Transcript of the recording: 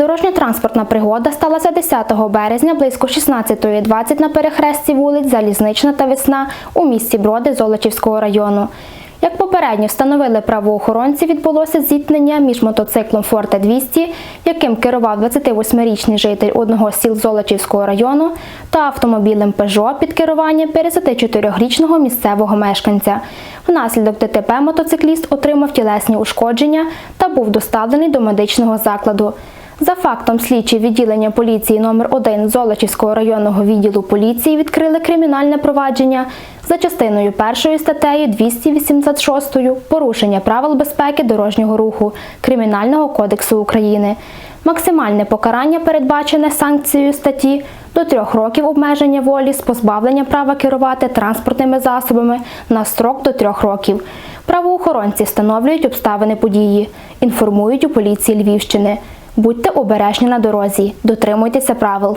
Дорожньо-транспортна пригода сталася 10 березня близько 16.20 на перехресті вулиць Залізнична та Весна у місті Броди Золочівського району. Як попередньо встановили правоохоронці, відбулося зіткнення між мотоциклом Форте 200, яким керував 28-річний житель одного з сіл Золочівського району, та автомобілем Peugeot під керуванням 54-річного місцевого мешканця. Внаслідок ДТП мотоцикліст отримав тілесні ушкодження та був доставлений до медичного закладу. За фактом слідчі відділення поліції номер 1 Золочівського районного відділу поліції відкрили кримінальне провадження за частиною першої статтею 286 порушення правил безпеки дорожнього руху Кримінального кодексу України. Максимальне покарання передбачене санкцією статті до трьох років обмеження волі з позбавленням права керувати транспортними засобами на строк до трьох років. Правоохоронці встановлюють обставини події, інформують у поліції Львівщини. Будьте обережні на дорозі, дотримуйтеся правил.